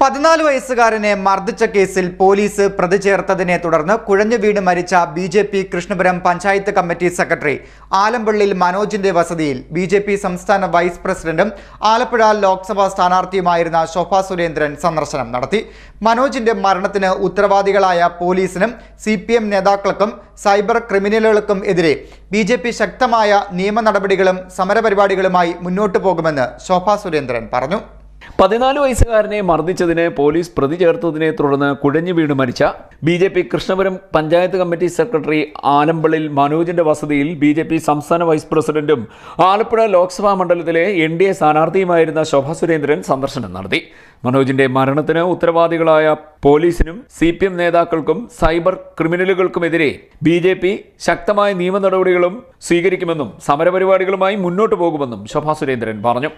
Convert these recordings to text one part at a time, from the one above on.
പതിനാല് വയസ്സുകാരനെ മർദ്ദിച്ച കേസിൽ പോലീസ് പ്രതി ചേർത്തതിനെ തുടർന്ന് കുഴഞ്ഞു വീണ് മരിച്ച B J P Krishnapuram panchayat committee secretary ആലമ്പള്ളിൽ മനോജിന്റെ വസതിയിൽ ബി ജെ പി സംസ്ഥാന വൈസ് പ്രസിഡന്റും ആലപ്പുഴ ലോക്സഭാ സ്ഥാനാർത്ഥിയുമായിരുന്ന ശോഭ സുരേന്ദ്രൻ സന്ദർശനം നടത്തി. മനോജിന്റെ മരണത്തിന് ഉത്തരവാദികളായ പോലീസിനും സി നേതാക്കൾക്കും സൈബർ ക്രിമിനലുകൾക്കും എതിരെ ബി ജെ പി ശക്തമായ നിയമ നടപടികളും സമരപരിപാടികളുമായി മുന്നോട്ടു പോകുമെന്ന് ശോഭ സുരേന്ദ്രൻ പറഞ്ഞു. പതിനാല് വയസ്സുകാരനെ മർദ്ദിച്ചതിന് പോലീസ് പ്രതി ചേർത്തതിനെ തുടർന്ന് കുഴഞ്ഞു വീണ് മരിച്ച B J P Krishnapuram panchayat committee secretary ആലമ്പളിൽ മനോജിന്റെ വസതിയിൽ ബി ജെ പി സംസ്ഥാന വൈസ് പ്രസിഡന്റും ആലപ്പുഴ ലോക്സഭാ മണ്ഡലത്തിലെ എൻ ഡി എ സ്ഥാനാർത്ഥിയുമായിരുന്ന ശോഭ സുരേന്ദ്രൻ സന്ദർശനം നടത്തി. മനോജിന്റെ മരണത്തിന് ഉത്തരവാദികളായ പോലീസിനും സി പി എം നേതാക്കൾക്കും സൈബർ ക്രിമിനലുകൾക്കുമെതിരെ ബി ജെ പി ശക്തമായ നിയമ നടപടികളും സ്വീകരിക്കുമെന്നും സമരപരിപാടികളുമായി മുന്നോട്ടു പോകുമെന്നും ശോഭ സുരേന്ദ്രൻ പറഞ്ഞു.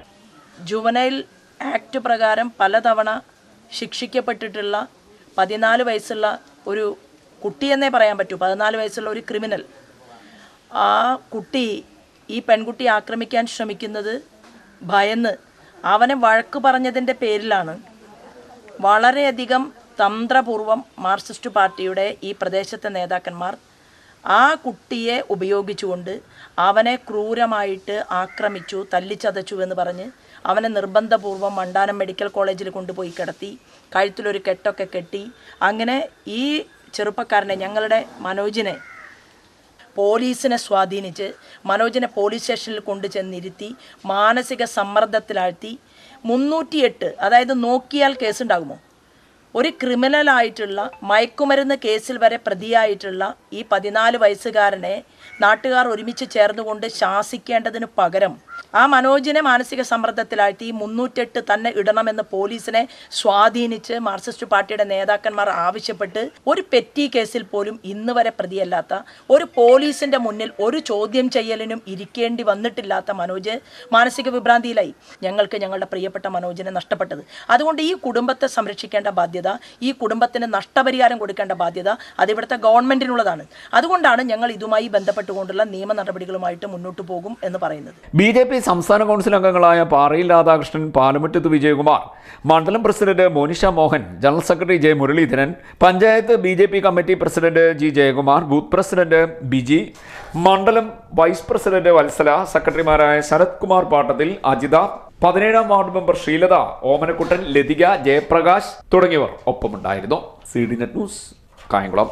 ജുവനൈൽ ആക്ട് പ്രകാരം പലതവണ ശിക്ഷിക്കപ്പെട്ടിട്ടുള്ള പതിനാല് വയസ്സുള്ള ഒരു കുട്ടിയെന്നേ പറയാൻ പറ്റൂ. പതിനാല് വയസ്സുള്ള ഒരു ക്രിമിനൽ. ആ കുട്ടി ഈ പെൺകുട്ടി ആക്രമിക്കാൻ ശ്രമിക്കുന്നത് ഭയന്ന് അവനെ വഴക്ക് പറഞ്ഞതിന്റെ പേരിലാണ്. വളരെയധികം തന്ത്രപൂർവം മാർക്സിസ്റ്റ് പാർട്ടിയുടെ ഈ പ്രദേശത്തെ നേതാക്കന്മാർ ആ കുട്ടിയെ ഉപയോഗിച്ചുകൊണ്ട് അവനെ ക്രൂരമായിട്ട് ആക്രമിച്ചു തല്ലിച്ചതച്ചു എന്ന് പറഞ്ഞ് അവനെ നിർബന്ധപൂർവം മണ്ടാനം മെഡിക്കൽ കോളേജിൽ കൊണ്ടുപോയി കിടത്തി കഴുത്തിലൊരു കെട്ടൊക്കെ കെട്ടി. അങ്ങനെ ഈ ചെറുപ്പക്കാരനെ ഞങ്ങളുടെ മനോജിനെ പോലീസിനെ സ്വാധീനിച്ച് മനോജിനെ പോലീസ് സ്റ്റേഷനിൽ കൊണ്ടു ചെന്നിരുത്തി മാനസിക സമ്മർദ്ദത്തിലാഴ്ത്തി. മുന്നൂറ്റിയെട്ട് അതായത് നോക്കിയാൽ കേസുണ്ടാകുമോ? ഒരു ക്രിമിനലായിട്ടുള്ള മയക്കുമരുന്ന് കേസിൽ വരെ പ്രതിയായിട്ടുള്ള ഈ പതിനാല് വയസ്സുകാരനെ നാട്ടുകാർ ഒരുമിച്ച് ചേർന്നുകൊണ്ട് ശാസിക്കേണ്ടതിന് പകരം ആ മനോജിനെ മാനസിക സമ്മർദ്ദത്തിലാഴ്ത്തി മുന്നൂറ്റെട്ട് തന്നെ ഇടണമെന്ന് പോലീസിനെ സ്വാധീനിച്ച് മാർക്സിസ്റ്റ് പാർട്ടിയുടെ നേതാക്കന്മാർ ആവശ്യപ്പെട്ട് ഒരു പെറ്റി കേസിൽ പോലും ഇന്ന് വരെ പ്രതിയല്ലാത്ത ഒരു പോലീസിന്റെ മുന്നിൽ ഒരു ചോദ്യം ചെയ്യലിനും ഇരിക്കേണ്ടി വന്നിട്ടില്ലാത്ത മനോജ് മാനസിക വിഭ്രാന്തിയിലായി. ഞങ്ങൾക്ക് ഞങ്ങളുടെ പ്രിയപ്പെട്ട മനോജിനെ നഷ്ടപ്പെട്ടത്. അതുകൊണ്ട് ഈ കുടുംബത്തെ സംരക്ഷിക്കേണ്ട ബാധ്യത ഈ കുടുംബത്തിന് നഷ്ടപരിഹാരം കൊടുക്കേണ്ട ബാധ്യത അത് ഇവിടുത്തെ ഗവൺമെന്റിനുള്ളതാണ്. അതുകൊണ്ടാണ് ഞങ്ങൾ ഇതുമായി ബന്ധപ്പെട്ടുകൊണ്ടുള്ള നിയമ നടപടികളുമായിട്ട് മുന്നോട്ട് പോകും എന്ന് പറയുന്നത്. ബി പി സംസ്ഥാന കൗൺസിൽ അംഗങ്ങളായ പാറയിൽ രാധാകൃഷ്ണൻ പാലമുറ്റത്ത് വിജയകുമാർ മണ്ഡലം president Monisha Mohan general secretary J Muraleedharan panchayat B J P committee president G Jayakumar booth president Biji മണ്ഡലം വൈസ് പ്രസിഡന്റ് വത്സല സെക്രട്ടറിമാരായ ശരത് കുമാർ പാട്ടത്തിൽ അജിത പതിനേഴാം വാർഡ് മെമ്പർ ശ്രീലത ഓമനക്കുട്ടൻ ലതിക ജയപ്രകാശ് തുടങ്ങിയവർ ഒപ്പമുണ്ടായിരുന്നു. C D net news Kayamkulam.